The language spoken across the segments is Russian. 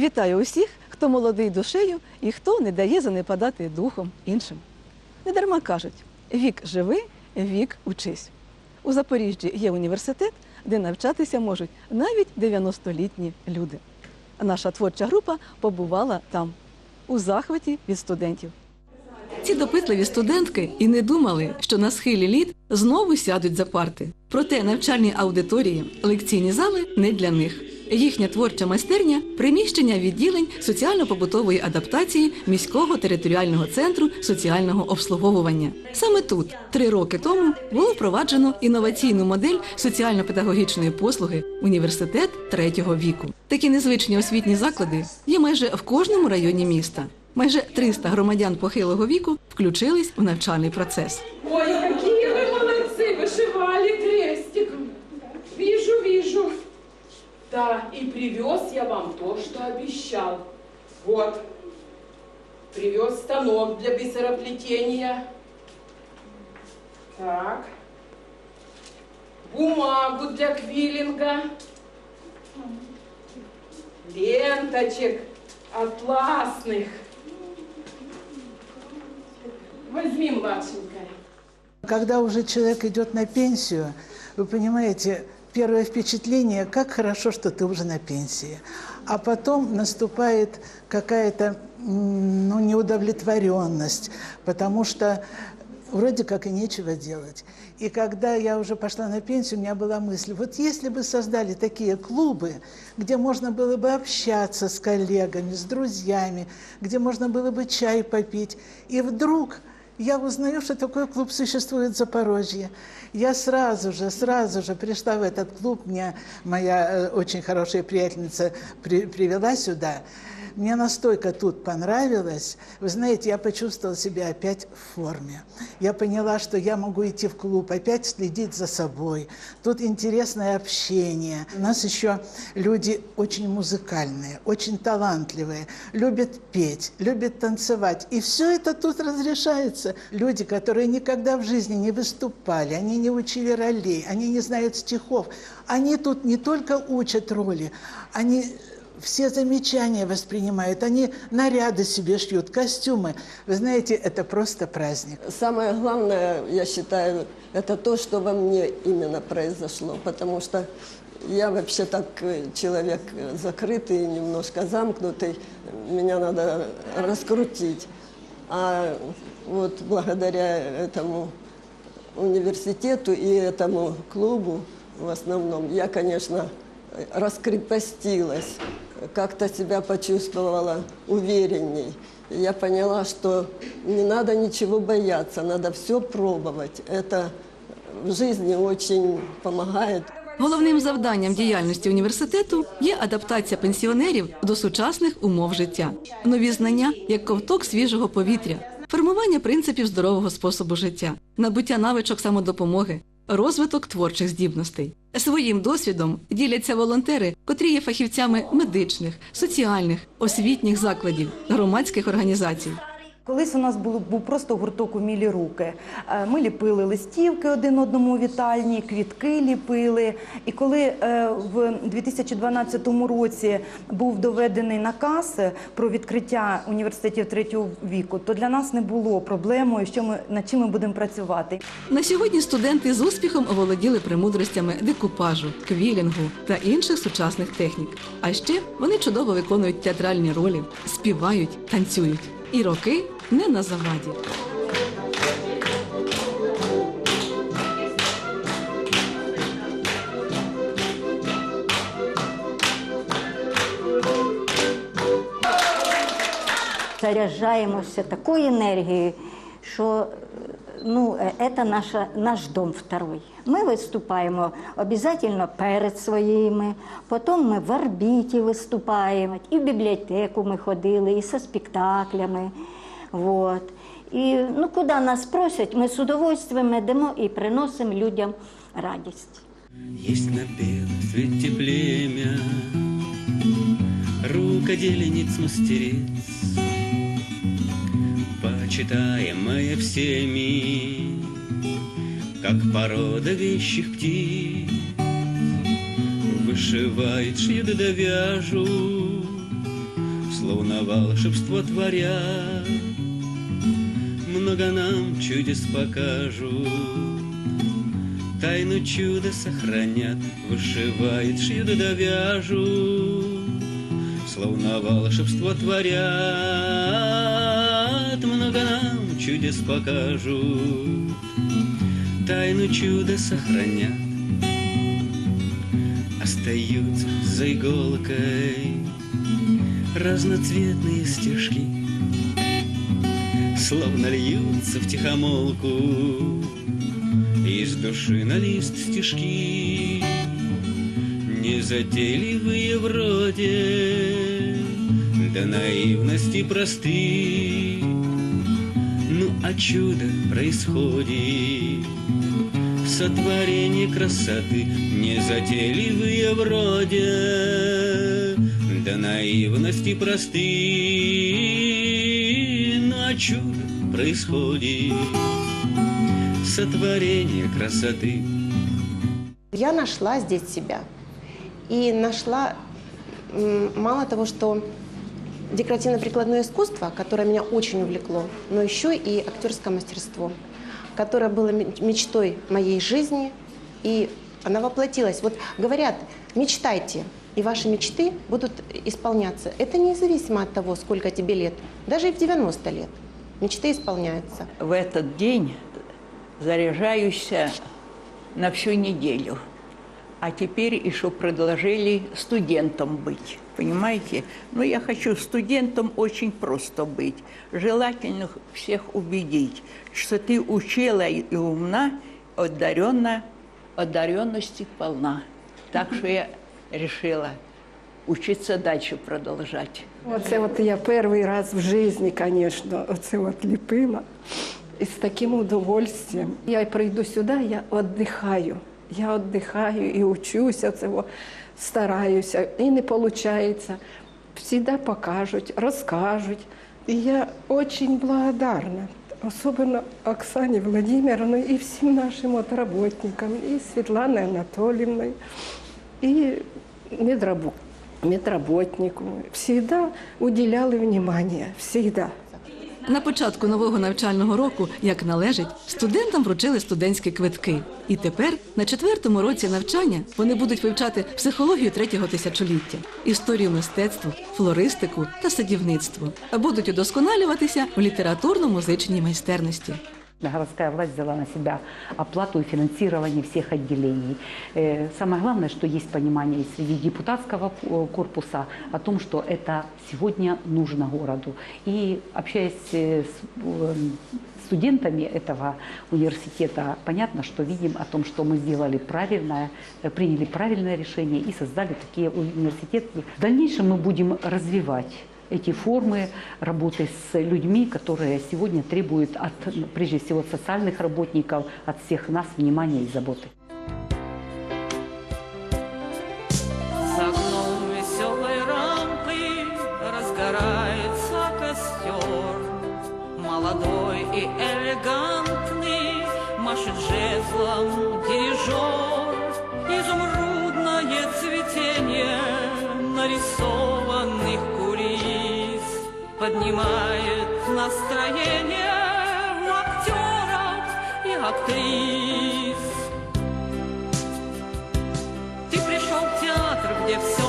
Вітаю усіх, хто молодий душею і хто не дає занепадати духом іншим. Недарма кажуть: вік живи, вік учись. У Запоріжжі є університет, де навчатися можуть навіть 90-літні люди. Наша творча група побувала там, у захваті від студентів. Ці допитливі студентки і не думали, що на схилі літ знову сядуть за парти. Проте навчальні аудиторії, лекційні зали не для них. Їхня творча майстерня приміщення відділень соціально-побутової адаптації міського територіального центру соціального обслуговування. Саме тут, три роки тому, було впроваджено інноваційну модель соціально-педагогічної послуги університет третього віку. Такі незвичні освітні заклади є майже в кожному районі міста. Майже 300 громадян похилого віку включились у навчальний процес. Ой, Да, и привез я вам то, что обещал. Вот. Привез станок для бисероплетения. Так. Бумагу для квиллинга. Ленточек атласных. Возьми, младшенькая. Когда уже человек идет на пенсию, вы понимаете, первое впечатление, как хорошо, что ты уже на пенсии. А потом наступает какая-то ну, неудовлетворенность, потому что вроде как и нечего делать. И когда я уже пошла на пенсию, у меня была мысль, вот если бы создали такие клубы, где можно было бы общаться с коллегами, с друзьями, где можно было бы чай попить, и вдруг я узнаю, что такой клуб существует в Запорожье. Я сразу же, сразу же пришла в этот клуб. Меня моя э, очень хорошая приятельница при- привела сюда. Мне настолько тут понравилось. Вы знаете, я почувствовала себя опять в форме. Я поняла, что я могу идти в клуб, опять следить за собой. Тут интересное общение. У нас еще люди очень музыкальные, очень талантливые, любят петь, любят танцевать. И все это тут разрешается. Люди, которые никогда в жизни не выступали, они не учили ролей, они не знают стихов. Они тут не только учат роли, они все замечания воспринимают, они наряды себе шьют, костюмы. Вы знаете, это просто праздник. Самое главное, я считаю, это то, что во мне именно произошло, потому что я вообще так э, человек э, закрытый, немножко замкнутый, меня надо раскрутить. А вот благодаря этому университету и этому клубу в основном, я, конечно, раскрепостилась, как-то себя почувствовала уверенней. Я поняла, что не надо ничего бояться, надо все пробовать. Это в жизни очень помогает. Головним завданням діяльності університету є адаптація пенсіонерів до сучасних умов життя, нові знання як ковток свіжого повітря, формування принципів здорового способу життя, набуття навичок самодопомоги, розвиток творчих здібностей. Своїм досвідом діляться волонтери, котрі є фахівцями медичних, соціальних, освітніх закладів, громадських організацій. Колись у нас було, був просто гурток умілі руки. Е, Ми ліпили листівки один одному у вітальні, квітки ліпили. І коли е, в 2012 році був доведений наказ про відкриття університетів третього віку, то для нас не було проблемою, що ми над чим ми будемо працювати. На сьогодні студенти з успіхом оволоділи премудростями декупажу, квілінгу та інших сучасних технік. А ще вони чудово виконують театральні ролі, співають, танцюють. І роки не на заваді. заряджаємося такою енергією, що ну, це наша, наш дом второй. Ми виступаємо обов'язково перед своїми, потім ми в орбіті виступаємо, і в бібліотеку ми ходили, і зі спектаклями. Вот. І ну, куди нас просять, ми з удовольствием йдемо і приносимо людям радість. Есть на белом свете племя Рукоделениц мастериц Почитаемая всеми Как порода вещих птиц. Вышивают, шьют да вяжут словно волшебство творя. Много нам чудес покажут, Тайну чуда сохранят, Вышивают, шьют да вяжут, Словно волшебство творят, чудес покажут, Тайну чуда сохранят, Остаются за иголкой Разноцветные стежки, Словно льются в тихомолку Из души на лист стежки Незатейливые вроде До наивности просты Ну а чудо происходит Сотворение красоты Незатейливые вроде До наивности просты Ну а чудо происходит Сотворение красоты Я нашла здесь себя. И нашла мало того, что декоративно-прикладное искусство, которое меня очень увлекло, но еще и актерское мастерство, которое было ме- мечтой моей жизни, и она воплотилась. Вот говорят, мечтайте, и ваши мечты будут исполняться. Это независимо от того, сколько тебе лет, даже и в 90 лет. Мечты исполняются. в этот день заряжаюсь на всю неделю А теперь еще предложили студентом быть. Понимаете? Но я хочу студентом очень просто быть. Желательно всех убедить, что ты учила и умна, одаренна, одаренности полна. Так что я решила учиться дальше продолжать. Оце от я перший раз в житті, звісно, оце от ліпила. І з таким удовольствием. Я прийду сюди, я віддихаю. Я віддихаю і учуся, це о, стараюся. І не виходить. Всегда покажуть, розкажуть. І я дуже благодарна. Особенно Оксане Владимировне и всем нашим вот работникам, и Светлане Анатольевной, и медрабу- медработнику. Всегда уделяли внимание, всегда. На початку нового навчального року, як належить, студентам вручили студентські квитки. І тепер, на четвертому році навчання, вони будуть вивчати психологію третього тисячоліття, історію мистецтва, флористику та садівництво, а будуть удосконалюватися в літературно-музичній майстерності. Городская власть взяла на себя оплату и финансирование всех отделений. Э, Самое главное, что есть понимание среди депутатского корпуса о том, что это сегодня нужно городу. И общаясь э, с э, студентами этого университета, понятно, что видим о том, что мы сделали правильное, э, приняли правильное решение и создали такие университеты. В дальнейшем мы будем развивать эти формы работы с людьми, которые сегодня требуют от, прежде всего, социальных работников, от всех нас внимания и заботы. Поднимает настроение у актеров и актрис. Ты пришел в театр, где все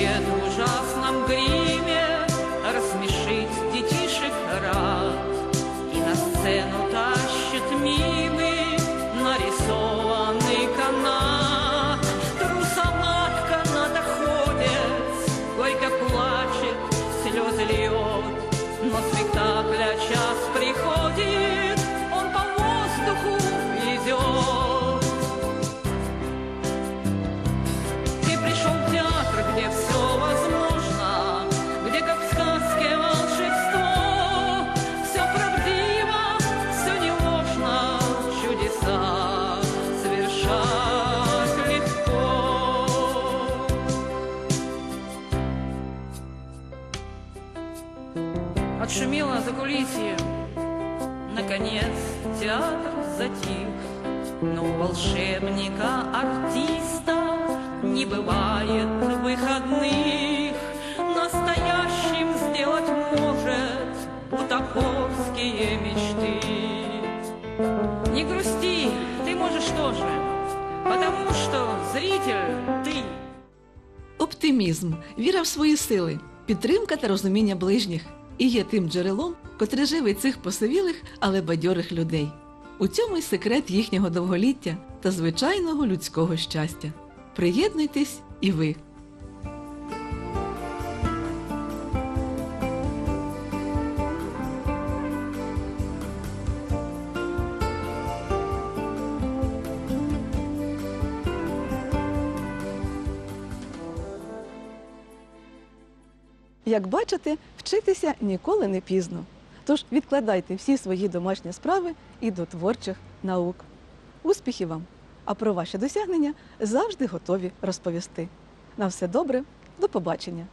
咽喉上 отшумело за кулисье. Наконец театр затих, но у волшебника-артиста не бывает выходных. Настоящим сделать может бутафорские мечты. Не грусти, ты можешь тоже, потому что зритель ты. Оптимізм, віра в свої сили, підтримка та розуміння ближніх. І є тим джерелом, котре живить цих посивілих, але бадьорих людей. У цьому й секрет їхнього довголіття та звичайного людського щастя. Приєднуйтесь і ви. Як бачите, вчитися ніколи не пізно. Тож відкладайте всі свої домашні справи і до творчих наук. Успіхів вам! А про ваші досягнення завжди готові розповісти. На все добре, до побачення!